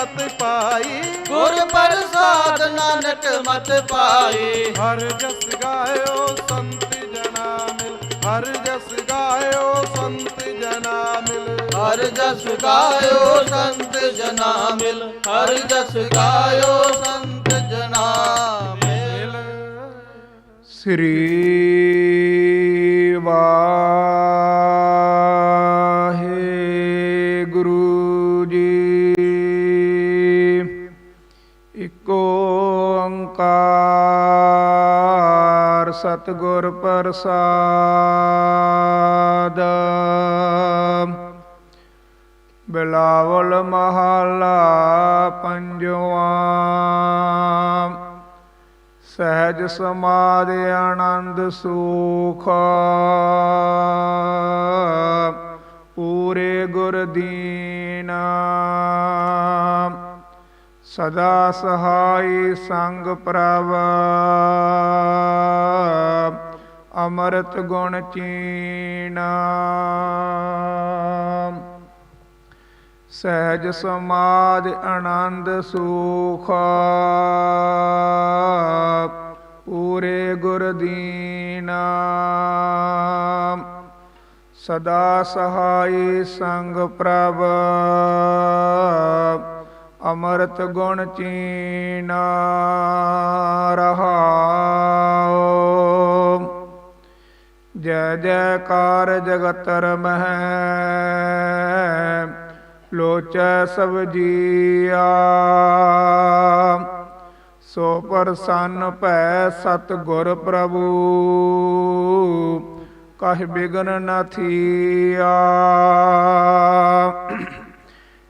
ਮਤ ਪਾਈ। ਗੁਰ ਪ੍ਰਸਾਦ ਨਾਨਕ ਮਤ ਪਾਏ ਹਰ ਜਸ ਗਾਇਓ ਸੰਤ ਜਨਾ ਮਿਲ। ਹਰ ਜਸ ਗਾਇਓ ਸੰਤ ਜਨਾ ਮਿਲ। ਹਰ ਜਸ ਗਾਇਓ ਸੰਤ ਜਨਾ ਮਿਲ। ਹਰ ਜਸ ਗਾਇਓ ਸੰਤ ਜਨਾ ਮਿਲ। ਸ੍ਰੀ ਵਾਹਿਗੁਰੂ ਓੰਕਾਰ ਸਤਿਗੁਰ ਪ੍ਰਸਾਦ। ਬਿਲਾਵਲ ਮਹਲਾ ਪੰਜਵਾਂ। ਸਹਿਜ ਸਮਾਧ ਆਨੰਦ ਸੁਖ। ਪੂਰੇ ਗੁਰ ਦੀਨ। ਸਦਾ ਸਹਾਈ ਸੰਗ ਪ੍ਰਭ। ਅੰਮ੍ਰਿਤ ਗੁਣ ਚੀਨ। ਸਹਿਜ ਸਮਾਧ ਆਨੰਦ ਸੁਖ। ਪੂਰੇ ਗੁਰ ਦੀਨਾ। ਸਦਾ ਸਹਾਈ ਸੰਗ ਪ੍ਰਭ। ਅਮਰਤ ਗੁਣ ਚੀਨਾ ਰਹਾਉ। ਜੈ ਜੈਕਾਰ ਜਗਤਰ ਮਹਿ, ਲੋਚੈ ਸਭ ਜੀਆ। ਸੋ ਪ੍ਰਸੰਨ ਭੈ ਸਤ ਗੁਰ ਪ੍ਰਭੂ, ਕਹਿ ਬਿਗਨ ਨ ਥੀਆ।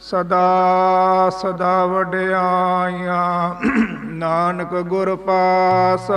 ਸਦਾ ਸਦਾ ਵਡਿਆਈਆਂ। ਨਾਨਕ ਗੁਰ ਪਾਸ।